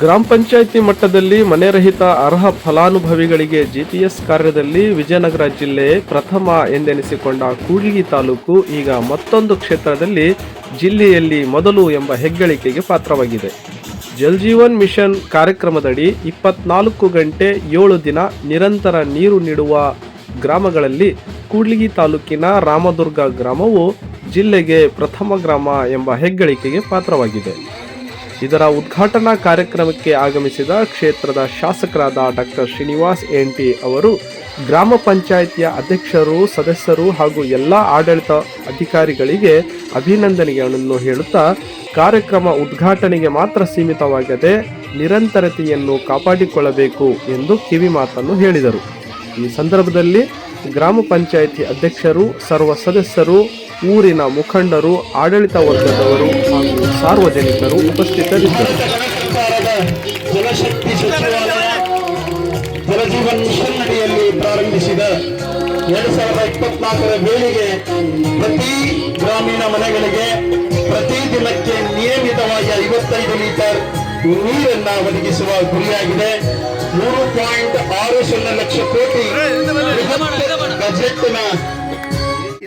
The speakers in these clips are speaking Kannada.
ಗ್ರಾಮ ಪಂಚಾಯಿತಿ ಮಟ್ಟದಲ್ಲಿ ಮನೆರಹಿತ ಅರ್ಹ ಫಲಾನುಭವಿಗಳಿಗೆ ಜಿಪಿಎಸ್ ಕಾರ್ಯದಲ್ಲಿ ವಿಜಯನಗರ ಜಿಲ್ಲೆ ಪ್ರಥಮ ಎಂದೆನಿಸಿಕೊಂಡ ಕೂಡ್ಲಿಗಿ ತಾಲೂಕು ಈಗ ಮತ್ತೊಂದು ಕ್ಷೇತ್ರದಲ್ಲಿ ಜಿಲ್ಲೆಯಲ್ಲಿ ಮೊದಲು ಎಂಬ ಹೆಗ್ಗಳಿಕೆಗೆ ಪಾತ್ರವಾಗಿದೆ. ಜಲ್ಜೀವನ್ ಮಿಷನ್ ಕಾರ್ಯಕ್ರಮದಡಿ ಇಪ್ಪತ್ನಾಲ್ಕು ಗಂಟೆ ಏಳು ದಿನ ನಿರಂತರ ನೀರು ನೀಡುವ ಗ್ರಾಮಗಳಲ್ಲಿ ಕೂಡ್ಲಿಗಿ ತಾಲೂಕಿನ ರಾಮದುರ್ಗ ಗ್ರಾಮವು ಜಿಲ್ಲೆಗೆ ಪ್ರಥಮ ಗ್ರಾಮ ಎಂಬ ಹೆಗ್ಗಳಿಕೆಗೆ ಪಾತ್ರವಾಗಿದೆ. ಇದರ ಉದ್ಘಾಟನಾ ಕಾರ್ಯಕ್ರಮಕ್ಕೆ ಆಗಮಿಸಿದ ಕ್ಷೇತ್ರದ ಶಾಸಕರಾದ ಡಾಕ್ಟರ್ ಶ್ರೀನಿವಾಸ್ ಎನ್ಟಿ ಅವರು ಗ್ರಾಮ ಪಂಚಾಯಿತಿಯ ಅಧ್ಯಕ್ಷರು, ಸದಸ್ಯರು ಹಾಗೂ ಎಲ್ಲ ಆಡಳಿತ ಅಧಿಕಾರಿಗಳಿಗೆ ಅಭಿನಂದನೆಗಳನ್ನು ಹೇಳುತ್ತಾ, ಕಾರ್ಯಕ್ರಮ ಉದ್ಘಾಟನೆಗೆ ಮಾತ್ರ ಸೀಮಿತವಾಗದೆ ನಿರಂತರತೆಯನ್ನು ಕಾಪಾಡಿಕೊಳ್ಳಬೇಕು ಎಂದು ಕಿವಿ ಮಾತನ್ನು ಹೇಳಿದರು. ಈ ಸಂದರ್ಭದಲ್ಲಿ ಗ್ರಾಮ ಪಂಚಾಯಿತಿ ಅಧ್ಯಕ್ಷರು, ಸರ್ವ ಸದಸ್ಯರು ಊರಿನ ಮುಖಂಡರು ಆಡಳಿತ ವರ್ಗದವರು ಹಾಗೂ ಸಾರ್ವಜನಿಕರು ಉಪಸ್ಥಿತರಿದ್ದರು. ಸರ್ಕಾರದ ಜಲಶಕ್ತಿ ಸಚಿವಾಲಯ ಜಲಜೀವನ್ ಮಿಷನ್ ಅಡಿಯಲ್ಲಿ ಪ್ರಾರಂಭಿಸಿದ ಎರಡು ಸಾವಿರದ ಇಪ್ಪತ್ನಾಲ್ಕರ ವೇಳೆಗೆ ಪ್ರತಿ ಗ್ರಾಮೀಣ ಮನೆಗಳಿಗೆ ಪ್ರತಿ ದಿನಕ್ಕೆ ನಿಯಮಿತವಾಗಿ ಐವತ್ತೈದು ಲೀಟರ್ ನೀರನ್ನ ಒದಗಿಸುವ ಗುರಿಯಾಗಿದೆ ಮೂರು ಪಾಯಿಂಟ್ ಆರು ಸೊನ್ನೆ ಲಕ್ಷ ಕೋಟಿ ಬಜೆಟ್ನ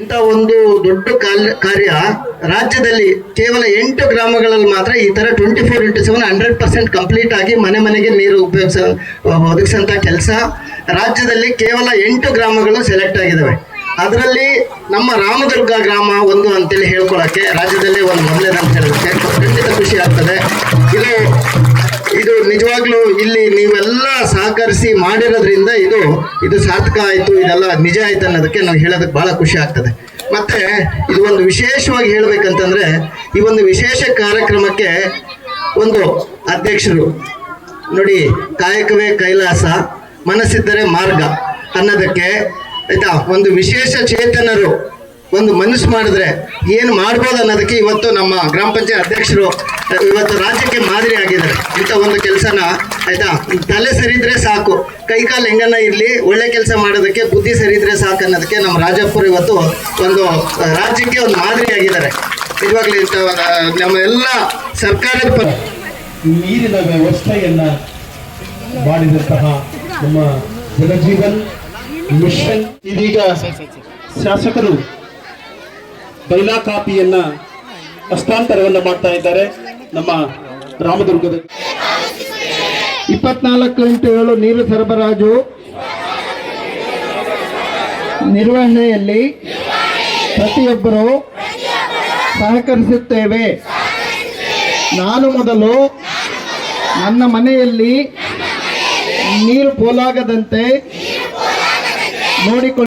ಇಂಥ ಒಂದು ದೊಡ್ಡ ಕಾರ್ಯ ರಾಜ್ಯದಲ್ಲಿ ಕೇವಲ ಎಂಟು ಗ್ರಾಮಗಳಲ್ಲಿ ಮಾತ್ರ ಈ ತರ twenty four into seven hundred percent complete ಆಗಿ ಮನೆ ಮನೆಗೆ ನೀರು ಉಪಯೋಗಿಸ ಒದಗಿಸಂತ ಕೆಲಸ ರಾಜ್ಯದಲ್ಲಿ ಕೇವಲ ಎಂಟು ಗ್ರಾಮಗಳು ಸೆಲೆಕ್ಟ್ ಆಗಿದ್ದಾವೆ ಅದರಲ್ಲಿ ನಮ್ಮ ರಾಮದುರ್ಗ ಗ್ರಾಮ ಒಂದು ಅಂತೇಳಿ ಹೇಳ್ಕೊಳಕ್ಕೆ, ರಾಜ್ಯದಲ್ಲಿ ಒಂದು ಮೊದಲೇದಂತ ಹೇಳೋದಕ್ಕೆ ಖಂಡಿತ ಖುಷಿ ಆಗ್ತದೆ. ಇದು ಇದು ನಿಜವಾಗ್ಲೂ ಇಲ್ಲಿ ನೀವೆಲ್ಲ ಸಹಕರಿಸಿ ಮಾಡಿರೋದ್ರಿಂದ ಇದು ಇದು ಸಾರ್ಥಕ ಆಯ್ತು, ಇದೆಲ್ಲ ನಿಜ ಆಯ್ತು ಅನ್ನೋದಕ್ಕೆ ನಾವು ಹೇಳೋದಕ್ಕೆ ಬಹಳ ಖುಷಿ ಆಗ್ತದೆ. ಮತ್ತೆ ಇದು ಒಂದು ವಿಶೇಷವಾಗಿ ಹೇಳ್ಬೇಕಂತಂದ್ರೆ, ಈ ಒಂದು ವಿಶೇಷ ಕಾರ್ಯಕ್ರಮಕ್ಕೆ ಒಂದು ಅಧ್ಯಕ್ಷರು. ನೋಡಿ, ಕಾಯಕವೇ ಕೈಲಾಸ, ಮನಸ್ಸಿದ್ದರೆ ಮಾರ್ಗ ಅನ್ನೋದಕ್ಕೆ, ಆಯ್ತಾ, ಒಂದು ವಿಶೇಷ ಚೇತನರು ಒಂದು ಮನಸ್ಸು ಮಾಡಿದ್ರೆ ಏನು ಮಾಡ್ಬೋದು ಅನ್ನೋದಕ್ಕೆ ಇವತ್ತು ನಮ್ಮ ಗ್ರಾಮ ಪಂಚಾಯತ್ ಅಧ್ಯಕ್ಷರು ಇವತ್ತು ರಾಜ್ಯಕ್ಕೆ ಮಾದರಿ ಆಗಿದ್ದಾರೆ. ಇಂಥ ಒಂದು ಕೆಲಸನ, ಆಯ್ತಾ? ತಲೆ ಸರಿದ್ರೆ ಸಾಕು. ಕೈಕಾಲು ಹೆಂಗನ್ನ ಇರಲಿ, ಒಳ್ಳೆ ಕೆಲಸ ಮಾಡೋದಕ್ಕೆ ಬುದ್ಧಿ ಸರಿದ್ರೆ ಸಾಕು ಅನ್ನೋದಕ್ಕೆ ನಮ್ಮ ರಾಜಪ್ಪರು ಇವತ್ತು ಒಂದು ರಾಜ್ಯಕ್ಕೆ ಒಂದು ಮಾದರಿ ಆಗಿದ್ದಾರೆ. ನಿಜವಾಗ್ಲಿ ನಮ್ಮ ಎಲ್ಲ ಸರ್ಕಾರದ ಪ ನೀರಿನ ವ್ಯವಸ್ಥೆಯನ್ನ ಮಾಡಿದಂತಹ ನಮ್ಮ ಜಲಜೀವನ್ ಮಿಷನ್ ಇದೀಗ ಶಾಸಕರು ಬೈಲಾ ಕಾಪಿಯನ್ನ ಹಸ್ತಾಂತರವನ್ನು ಮಾಡ್ತಾ ಇದ್ದಾರೆ ನಮ್ಮ ರಾಮದುರ್ಗದ ಇಪ್ಪತ್ನಾಲ್ಕು ಇಂಟು ಏಳು ನೀರು ಸರಬರಾಜು. ನಿರ್ವಹಣೆಯಲ್ಲಿ ಪ್ರತಿಯೊಬ್ಬರು ಸಹಕರಿಸುತ್ತೇವೆ. ನಾನು ಮೊದಲು ನನ್ನ ಮನೆಯಲ್ಲಿ ನೀರು ಪೋಲಾಗದಂತೆ ನೋಡಿಕೊಳ್ಳ.